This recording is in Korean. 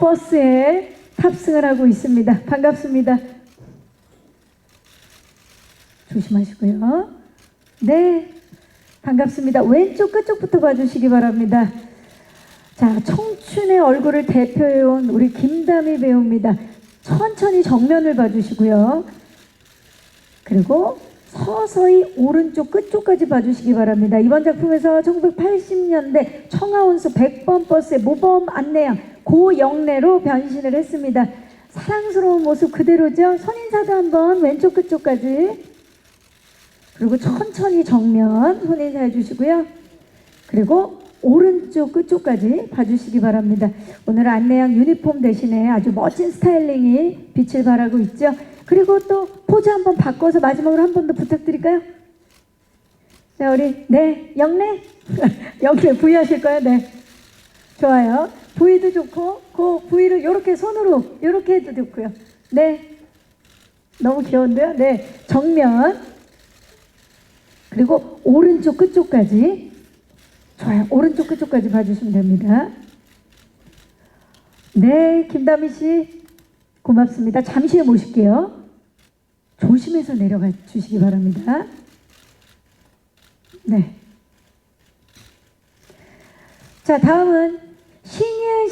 버스에 탑승을 하고 있습니다. 반갑습니다. 조심하시고요. 네, 반갑습니다. 왼쪽 끝쪽부터 봐주시기 바랍니다. 자, 청춘의 얼굴을 대표해온 우리 김다미 배우입니다. 천천히 정면을 봐주시고요. 그리고 서서히 오른쪽 끝쪽까지 봐주시기 바랍니다. 이번 작품에서 1980년대 청하온수 100번 버스의 모범 안내양 고영래로 변신을 했습니다. 사랑스러운 모습 그대로죠. 선인사도 한번 왼쪽 끝쪽까지 그리고 천천히 정면 손인사 해주시고요. 그리고 오른쪽 끝쪽까지 봐주시기 바랍니다. 오늘 안내양 유니폼 대신에 아주 멋진 스타일링이 빛을 발하고 있죠. 그리고 또 포즈 한번 바꿔서 마지막으로 한 번 더 부탁드릴까요? 자, 우리 네 영래 영래 부위 하실 거예요? 네, 좋아요. 부위도 좋고 그 부위를 이렇게 손으로 이렇게 해도 좋고요. 네, 너무 귀여운데요? 네, 정면 그리고 오른쪽 끝쪽까지 좋아요. 오른쪽 끝쪽까지 봐주시면 됩니다. 네, 김다미 씨 고맙습니다. 잠시 후에 모실게요. 조심해서 내려가 주시기 바랍니다. 네. 자, 다음은 신예은